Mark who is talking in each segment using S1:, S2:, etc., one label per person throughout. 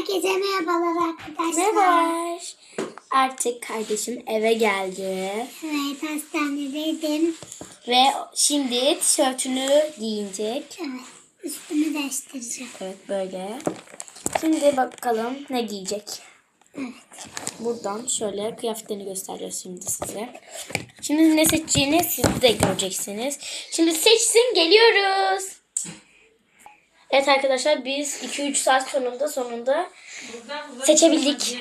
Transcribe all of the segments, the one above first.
S1: Herkese merhabalar arkadaşlar.
S2: Merhaba. Artık kardeşim eve geldi.
S1: Evet hastanedeydim.
S2: Ve şimdi tişörtünü giyinecek.
S1: Evet üstümü değiştireceğim.
S2: Evet böyle. Şimdi bakalım ne giyecek.
S1: Evet.
S2: Buradan şöyle kıyafetlerini göstereceğiz şimdi size. Şimdi ne seçeceğini siz de göreceksiniz. Şimdi seçsin geliyoruz. Evet arkadaşlar biz 2-3 saat sonunda sonunda seçebildik.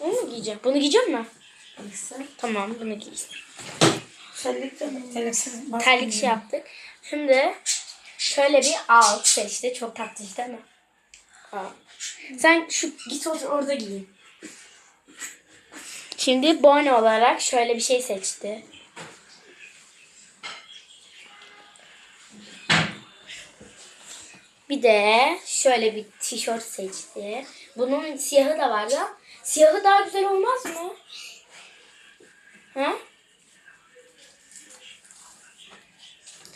S2: Bunu mu giyeceğim? Bunu giyeceğim mi? Tamam bunu giyeceğim. Terlik şey yaptık. Şimdi şöyle bir alt seçti. Çok tatlı değil mi? Aa. Sen şu git otur orada giyin. Şimdi bono olarak şöyle bir şey seçti. Bir de şöyle bir tişört seçti. Bunun siyahı da var ya. Siyahı daha güzel olmaz mı? Ha?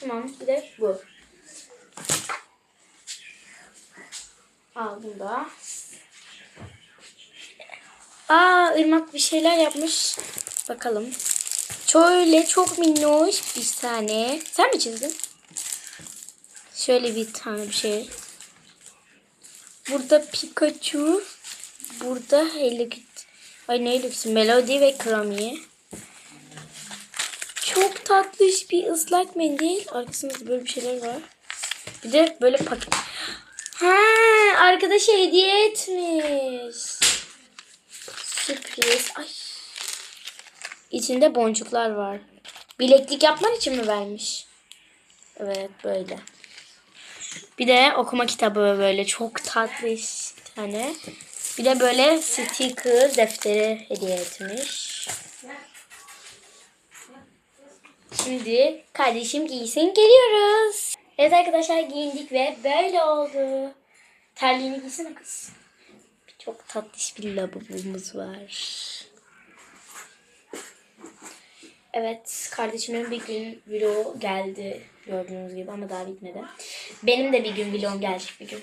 S2: Tamam bir de bu. Al bunu da. Aa ırmak bir şeyler yapmış. Bakalım. Şöyle çok minnoş bir tane. Sen mi çizdin? Şöyle bir tane bir şey. Burada Pikachu. Burada Hello. Ay ne Hello Kitty? Melody ve Krami. Çok tatlış bir ıslak mendil. Arkasında böyle bir şeyler var. Bir de böyle paket. Ha, arkadaşa hediye etmiş. Sürpriz. Ay. İçinde boncuklar var. Bileklik yapman için mi vermiş? Evet böyle. Bir de okuma kitabı böyle çok tatlı bir tane. Bir de böyle sticker defteri hediye etmiş. Şimdi kardeşim giysin geliyoruz. Evet arkadaşlar giyindik ve böyle oldu. Terliğini giysene kız. Çok tatlış bir lavabomuz var. Evet kardeşimin bir gün vlog geldi gördüğünüz gibi ama daha bitmedi. Benim de bir gün vlogum gelecek bir gün.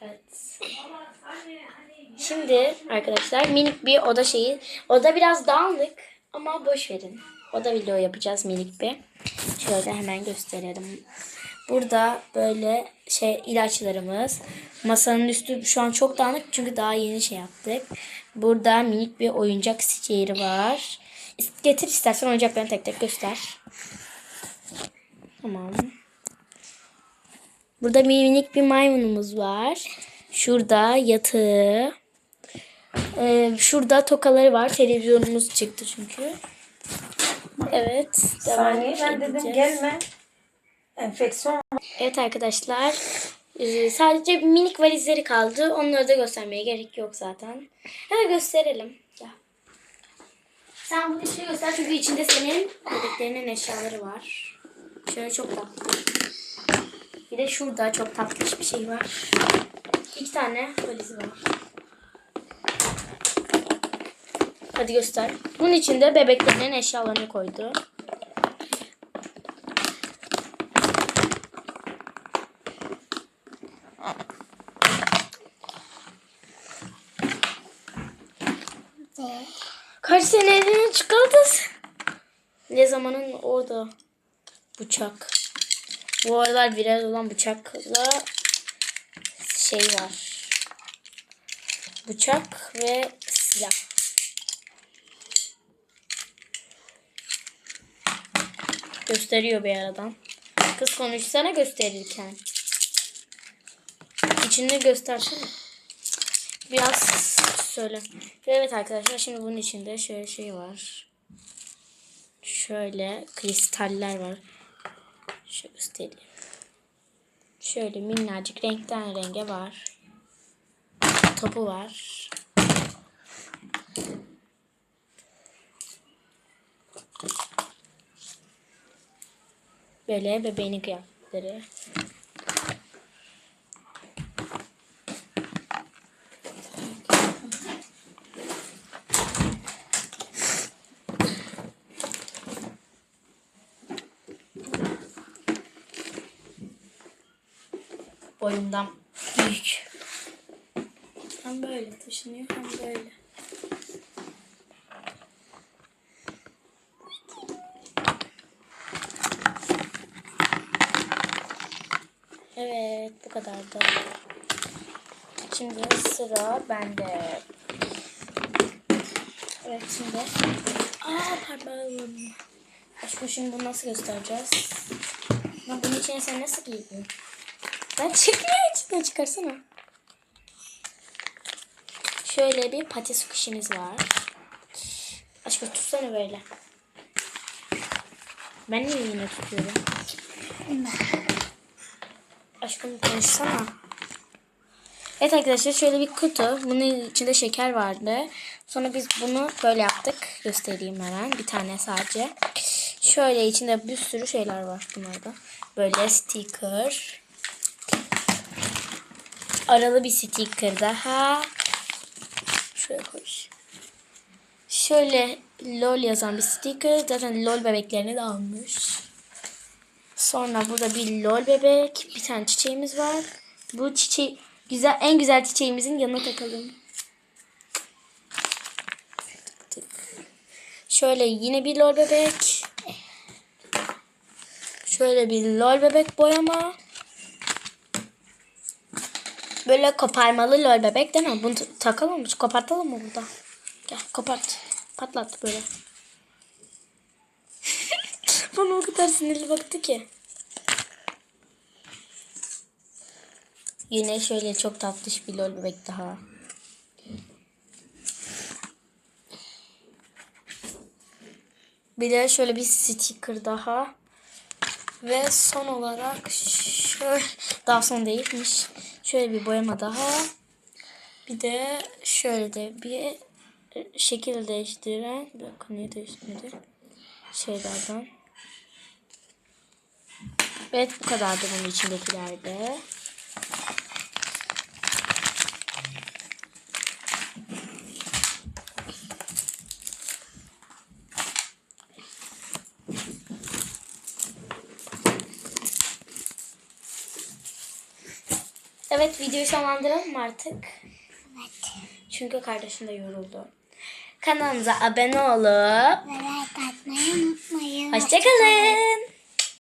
S2: Evet. Şimdi arkadaşlar minik bir oda şeyi. Oda biraz dağınık ama boş verin. Oda video yapacağız minik bir. Şöyle hemen gösterelim. Burada böyle şey ilaçlarımız. Masanın üstü şu an çok dağınık çünkü daha yeni şey yaptık. Burada minik bir oyuncak yeri var. Getir istersen oyuncaklarını tek tek göster. Tamam. Burada minik bir maymunumuz var. Şurada yatağı. Ee, şurada tokaları var. Televizyonumuz çıktı çünkü. Evet.
S3: Saniye ben dedim
S2: edeceğiz.
S3: gelme. Enfeksiyon
S2: Evet arkadaşlar. Ee, sadece minik valizleri kaldı. Onları da göstermeye gerek yok zaten. Hemen gösterelim. Sen bunu içine göster çünkü içinde senin bebeklerinin eşyaları var. Şöyle çok tatlı. Bir de şurada çok tatlış bir şey var. İki tane valizi var. Hadi göster. Bunun içinde bebeklerinin eşyalarını koydu.
S1: Ve
S2: Kaç senenin çikolatası? Ne zamanın orada bıçak. Bu aralar viral olan bıçakla şey var. Bıçak ve silah. Gösteriyor bir aradan. Kız konuşsana gösterirken. İçini göstersene. Biraz söyle. Evet arkadaşlar şimdi bunun içinde şöyle şey var. Şöyle kristaller var. Şöyle göstereyim. Şöyle minnacık renkten renge var. Topu var. Böyle bebeğinin kıyafetleri. Boyundan büyük. hem böyle taşınıyor hem böyle. Evet bu kadardı. Şimdi sıra bende. Evet şimdi. Aa parmağım. Aşkım şimdi bunu nasıl göstereceğiz? Ama bunun içine sen nasıl giydin? Ben çıkmıyor içinden çıkarsana. Şöyle bir pati squish'imiz var. Aşkım tutsana böyle. Ben niye yine tutuyorum? Aşkım konuşsana. Evet arkadaşlar şöyle bir kutu. Bunun içinde şeker vardı. Sonra biz bunu böyle yaptık. Göstereyim hemen. Bir tane sadece. Şöyle içinde bir sürü şeyler var bunlarda. Böyle sticker. Aralı bir sticker daha. Şöyle koy. Şöyle LOL yazan bir sticker. Zaten LOL bebeklerini de almış. Sonra burada bir lol bebek, bir tane çiçeğimiz var. Bu çiçeği güzel en güzel çiçeğimizin yanına takalım. Şöyle yine bir lol bebek. Şöyle bir lol bebek boyama. Böyle koparmalı lol bebek değil mi? Bunu takalım mı? Kopartalım mı burada? Gel kopart. Patlat böyle. Bana o kadar sinirli baktı ki. Yine şöyle çok tatlış bir lol bebek daha. Bir de şöyle bir sticker daha. Ve son olarak şöyle daha son değilmiş. Şöyle bir boyama daha. Bir de şöyle de bir şekil değiştiren dakika niye değiştirmedi? Şeylerden. Evet bu kadardı bunun içindekiler Evet videoyu sonlandıralım mı artık?
S1: Evet.
S2: Çünkü kardeşim de yoruldu. Kanalımıza abone olup
S1: Ve like atmayı unutmayın.
S2: hoşçakalın.